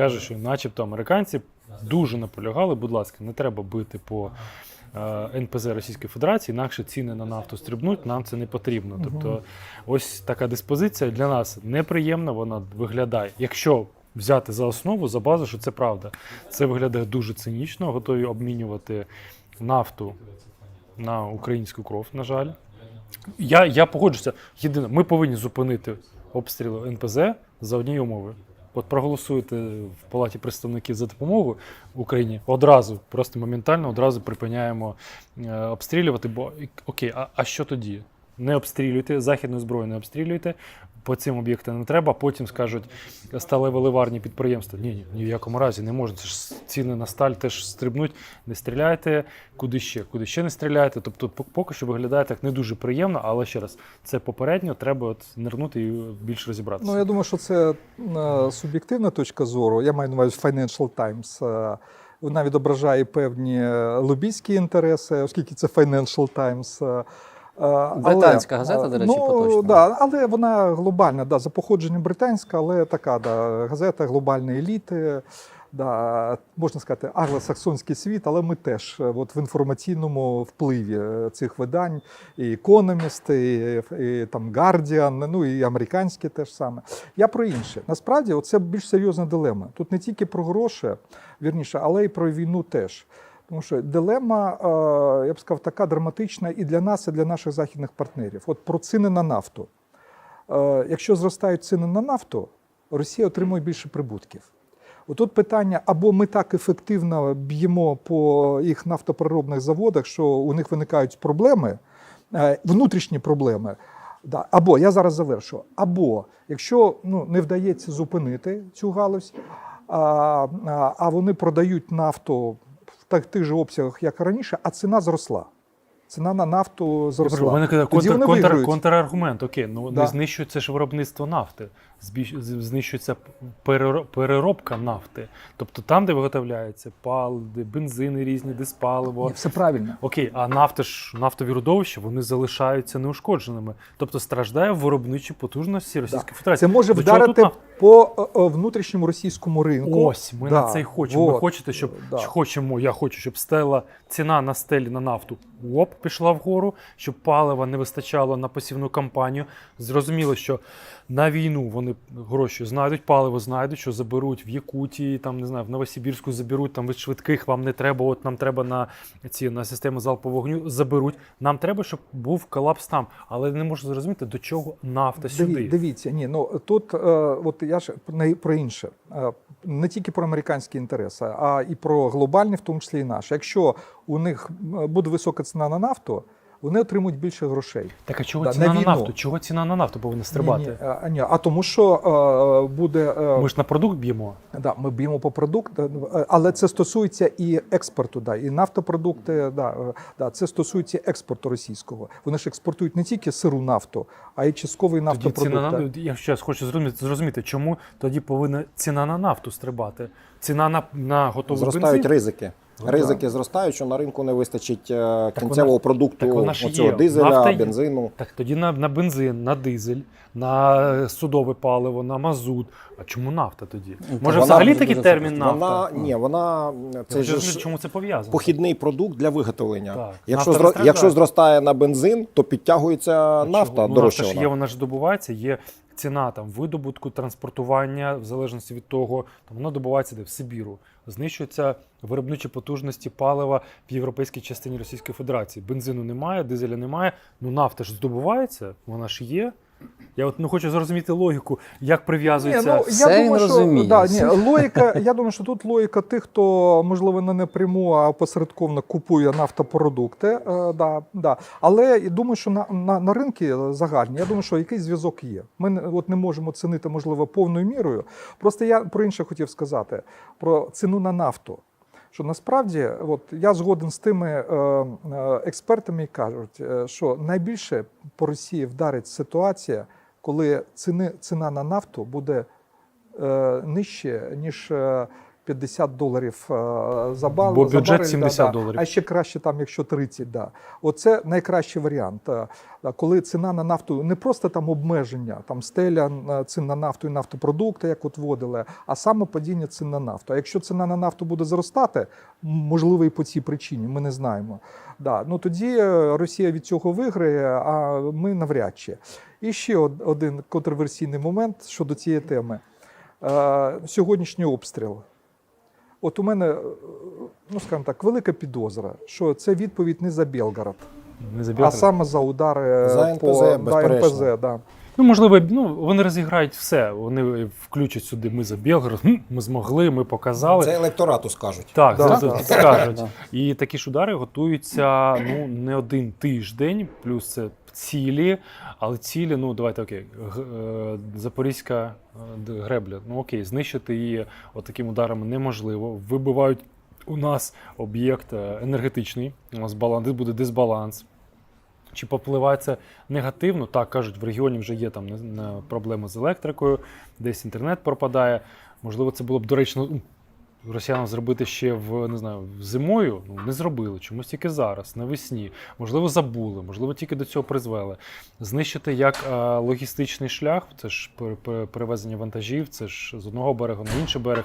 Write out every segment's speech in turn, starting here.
каже, що начебто американці дуже наполягали, будь ласка, не треба бити по е, НПЗ Російської Федерації, інакше ціни на нафту стрибнуть, нам це не потрібно. Тобто, ось така диспозиція для нас неприємна, вона виглядає. Якщо взяти за основу, за базу, що це правда, це виглядає дуже цинічно, готові обмінювати нафту на українську кров, на жаль. Я, я погоджуся. Єдине, ми повинні зупинити обстріли НПЗ за однією умовою. От проголосуєте в Палаті представників за допомогу Україні одразу, просто моментально одразу припиняємо е, обстрілювати. Бо окей, а, а що тоді? Не обстрілюйте, західну зброю не обстрілюйте, по цим об'єктам не треба. Потім скажуть сталево-ливарні підприємства. Ні, ні, ні в якому разі не можна. Це ж ціни на сталь теж стрибнуть. Не стріляйте, куди ще, куди ще не стріляйте. Тобто, поки що виглядає так не дуже приємно, але ще раз, це попередньо, треба от нирнути і більш розібратися. Ну, я думаю, що це е, суб'єктивна точка зору. Я маю на увазі Financial Times. Е, Вона відображає певні е, лобійські інтереси, оскільки це Financial Times. Е, але- Британська газета, до речі, ну, поточна. Да, але вона глобальна, да, за походженням британська, але така да, газета глобальної еліти. Да, можна сказати, англосаксонський світ, але ми теж е, от в інформаційному впливі е, цих видань, і Economist, і, і там Guardian, ну і американські теж саме. Я про інше. Насправді, це більш серйозна дилема. Тут не тільки про гроші, вірніше, але й про війну теж. Тому що дилема, е, я б сказав, така драматична і для нас, і для наших західних партнерів. От про ціни на нафту. Е, Якщо зростають ціни на нафту, Росія отримує більше прибутків. Отут питання: або ми так ефективно б'ємо по їх нафтопереробних заводах, що у них виникають проблеми, е, внутрішні проблеми. Або я зараз завершу. Або якщо ну, не вдається зупинити цю галузь, а, а вони продають нафту в тих же обсягах, як і раніше, а ціна зросла. Ціна на нафту зросла. У мене Тоді контр, контр, контраргумент. Окей, ну Да. не знищується ж виробництво нафти, знищується переро- переробка нафти. Тобто там, де виготовляється паливо, бензини різні, диспаливо. Ні, все правильно. Окей, а нафта ж нафтові родовища вони залишаються неушкодженими. Тобто страждає виробничі потужності Російської Федерації. Це може До вдарити по внутрішньому російському ринку. Ось ми Да, на це й хочемо. Ми хочете, щоб да. хочемо. Я хочу, щоб стела ціна на стелі на нафту оп, пішла вгору, щоб палива не вистачало на посівну кампанію. Зрозуміло, що на війну вони гроші знайдуть, паливо знайдуть, що заберуть в Якутії, там не знаю, в Новосибірську заберуть там від швидких. Вам не треба. От нам треба на ці на систему залпового вогню. Заберуть. Нам треба, щоб був колапс там, але не можу зрозуміти, до чого нафта Диві- сюди. Дивіться, ні, ну тут е, от я ж про інше, Е, не тільки про американські інтереси, а і про глобальні, в тому числі і наші. Якщо у них е, буде висока ціна на нафту, вони отримують більше грошей. Так а чого Да, ціна на на, нафту? Чого ціна на нафту повинна стрибати? Ні, ні, а, ні, а тому, що е, буде е, Ми ж на продукт б'ємо. Да, ми б'ємо по продукту, е, але це стосується і експорту, да, і нафтопродукти. Да, да, це стосується експорту російського. Вони ж експортують не тільки сиру нафту, а й частковий Тоді нафтопродукт. ціна да. на я ще раз хочу зрозуміти, зрозуміти, чому тоді повинна ціна на нафту стрибати. Ціна на, на готовий Зростають бензин. ризики. Ну, Ризики зростають, що на ринку не вистачить е, кінцевого вона- продукту так є. дизеля, Нафта є. бензину. Так тоді на, на бензин, на дизель, на судове паливо, на мазут. А чому нафта тоді? Може, вона взагалі такий термін нафта? Вона ні, вона це ж чому це пов'язано? похідний продукт для виготовлення. Так. Якщо Нафта зро, якщо зростає на бензин, то підтягується А нафта ну, дорожча. нафта ж є, вона ж добувається, є ціна там видобутку, транспортування, в залежності від того, там вона добувається де в Сибіру. Знищуються виробничі потужності палива в європейській частині Російської Федерації. Бензину немає, дизеля немає. Ну нафта ж здобувається, вона ж є. Я от не хочу зрозуміти логіку, як прив'язується. Ну, Все я він думаю, розуміє. Що, да, ні, логіка, я думаю, що тут логіка тих, хто, можливо, не напряму, а посередковно купує нафтопродукти. Е, да, да. Але думаю, що на, на, на ринки загальні, я думаю, що якийсь зв'язок є. Ми не- от не можемо цінити, можливо, повною мірою. Просто я про інше хотів сказати: про ціну на нафту. Що насправді, от я згоден з тими е, е, експертами, які кажуть, е, що найбільше по Росії вдарить ситуація, коли ціни, ціна на нафту буде е, нижче, ніж е, 50 доларів е, за бал. Бо за бюджет барель, 70 доларів. А ще краще там, якщо 30, да. Оце найкращий варіант. е, Коли ціна на нафту не просто там обмеження, там стеля е, цін на нафту і нафтопродукти, як от вводили, а саме падіння цін на нафту. А якщо ціна на нафту буде зростати, можливо, і по цій причині, ми не знаємо. Да, ну тоді Росія від цього виграє, а ми навряд чи. І ще один контроверсійний момент щодо цієї теми. Сьогоднішній обстріл. От у мене, е, ну скажімо так, велика підозра, що це відповідь не за Белгород, Не а саме за удари За по НПЗ, да. НПЗ. Да. Ну, можливо, ну, вони розіграють все. Вони включать сюди ми за Білгород, ми змогли, ми показали. Це електорату скажуть. Так, Да, це- да. скажуть. Да. І такі ж удари готуються ну, не один тиждень, плюс це цілі. Але цілі, ну давайте окей, е, Запорізька е, гребля. Ну окей, знищити її отаким ударами неможливо. Вибивають у нас об'єкт е, енергетичний. У нас баланс буде дисбаланс. Чи попливає це негативно? Так, кажуть, в регіоні вже є там проблеми з електрикою, десь інтернет пропадає. Можливо, це було б доречно ну, росіянам зробити ще в не знаю зимою. Ну не зробили. Чомусь тільки зараз, навесні. Можливо, забули, можливо, тільки до цього призвели. Знищити як е, логістичний шлях, це ж пер- пер- перевезення вантажів, це ж з одного берега на інший берег.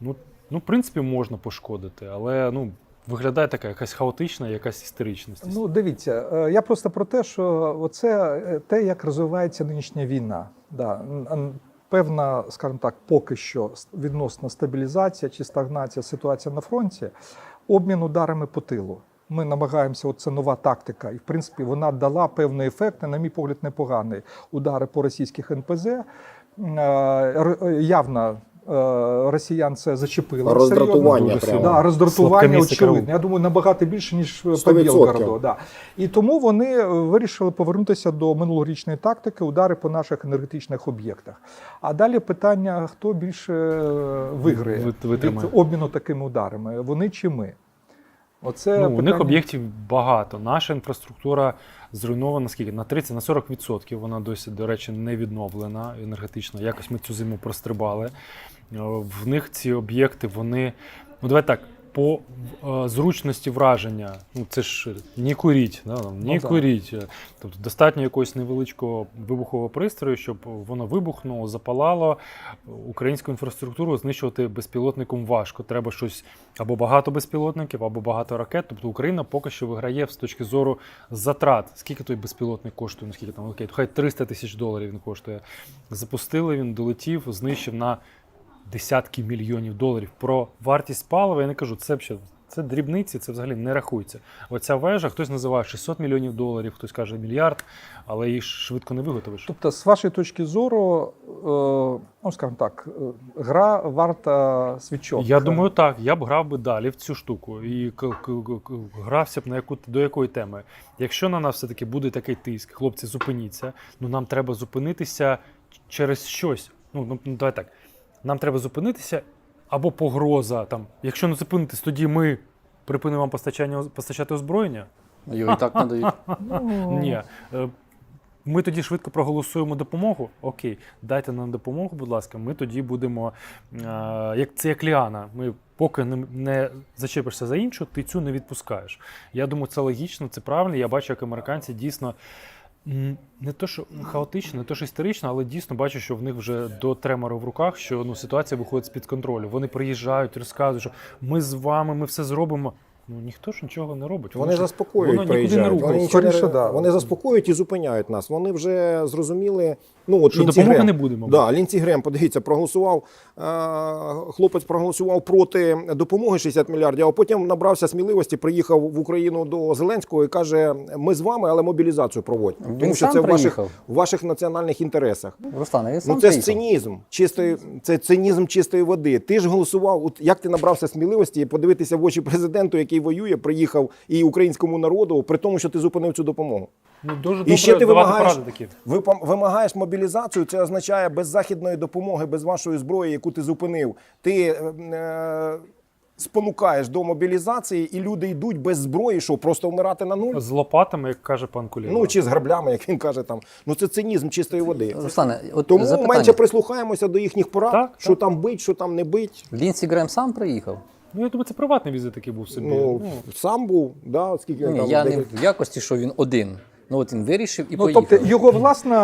Ну, ну, в принципі, можна пошкодити, але ну. Виглядає така якась хаотична, якась істеричність. Ну, дивіться, е, я просто про те, що оце е, те, як розвивається нинішня війна. Да. Певна, скажімо так, поки що відносна стабілізація чи стагнація ситуація на фронті, обмін ударами по тилу. Ми намагаємося, от це нова тактика, і в принципі вона дала певний ефект, на мій погляд, непоганий. Удари по російських НПЗ. Е, е, Явно росіян це зачепило. Роздратування Дуже прямо. Да, роздратування очевидно. Я думаю, набагато більше, ніж по Білгороду. Да. І тому вони е, вирішили повернутися до минулорічної тактики удари по наших енергетичних об'єктах. А далі питання: хто більше е, виграє Ви- від обміну такими ударами? Вони чи ми? Оце Ну, у них об'єктів багато. Наша інфраструктура зруйнована скільки? На 30 на 40%. Вона досі, до речі, не відновлена енергетично. Якось ми цю зиму прострибали. Е, В них ці об'єкти, вони. Ну, давай так. По е, зручності враження, ну це ж не куріть, да, не Ну, куріть. Тобто достатньо якогось невеличкого вибухового пристрою, щоб воно вибухнуло, запалало. Українську інфраструктуру знищувати безпілотником важко. Треба щось або багато безпілотників, або багато ракет. Тобто Україна поки що виграє з точки зору затрат. Скільки той безпілотник коштує? Ну скільки там окей, хай 300 тисяч доларів він коштує. Запустили він, долетів, знищив на десятки мільйонів доларів. Про вартість палива я не кажу, це ще. Це дрібниці, це взагалі не рахується. Оця вежа хтось називає 600 мільйонів доларів, хтось каже мільярд, але її швидко не виготовиш. Тобто, з вашої точки зору, е, ну скажімо так, е, гра варта свічок. Я думаю, так. Я б грав би далі в цю штуку і грався б на яку до якої теми. Якщо на нас все-таки буде такий тиск, хлопці, зупиніться. Ну нам треба зупинитися через щось. Ну, ну ну, давай так. Нам треба зупинитися або погроза. Там, якщо не зупинитись, тоді ми припинимо вам постачання постачати озброєння. Його і так надають. Ну, Ні. Е, Ми тоді швидко проголосуємо допомогу. Окей, дайте нам допомогу, будь ласка. Ми тоді будемо. е, Як це як ліана. Ми поки не, не зачепишся за іншу, ти цю не відпускаєш. Я думаю, це логічно, це правильно. Я бачу, як американці дійсно. Не то, що хаотично, не то, що істерично, але дійсно бачу, що в них вже до тремору в руках, що ну, ситуація виходить з-під контролю. Вони приїжджають, розказують, що ми з вами, ми все зробимо. Ну ніхто ж нічого не робить. Вони ж- заспокоюють, приїжджають. Вони, нічого Скоріше, да. вони заспокоюють і зупиняють нас. Вони вже зрозуміли. Ну, от Що Лінці допомоги Грем. не буде, мабуть. Да, Лінці Грем, подивіться, проголосував. е, Хлопець проголосував проти допомоги 60 мільярдів, а потім набрався сміливості, приїхав в Україну до Зеленського і каже: ми з вами, але мобілізацію проводьте. Він Тому що сам це в ваших, в ваших національних інтересах. Руслан, він сам Ну це приїхав. цинізм, чистої, це цинізм чистої води. Ти ж голосував. От як ти набрався сміливості подивитися в очі президенту, який воює, приїхав і українському народу, при тому, що ти зупинив цю допомогу. Ну, дуже І добре ще ти вимагаєш, такі. ви вимагаєш мобілізацію. Це означає без західної допомоги, без вашої зброї, яку ти зупинив. Ти е, е, спонукаєш до мобілізації, і люди йдуть без зброї, що просто вмирати на нуль. З лопатами, як каже пан Кулєва. Ну чи з граблями, як він каже, там ну це цинізм чистої води. Руслане, от Тому запитання. менше прислухаємося до їхніх порад, Так, що так. там бить, що там не бить. Лінсі Грем сам приїхав. Ну, я думаю, це приватний візит такий був собі. Ну, сам був, да, скільки він Ні, там я не декілька- в якості, що він один. Ну от він вирішив і Ну, поїхав. тобто його власна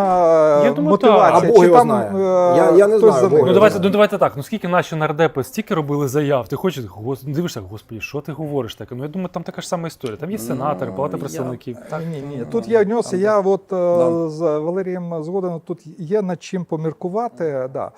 Я думаю, мотивація. так. А Бог чи його там, знає. е, Я- я не хтось знаю, за Бог ним? Ну його давайте, ну давайте так. Ну скільки наші нардепи стільки робили заяв, ти хочеш, гос, дивишся, господі, що ти говориш таке? Ну я думаю, там така ж сама історія. Там є сенатор, палата я- представників. Ні, ні, ні. Тут є нюанси. Я от е, з Валерієм згоден. Тут є над чим поміркувати. Да.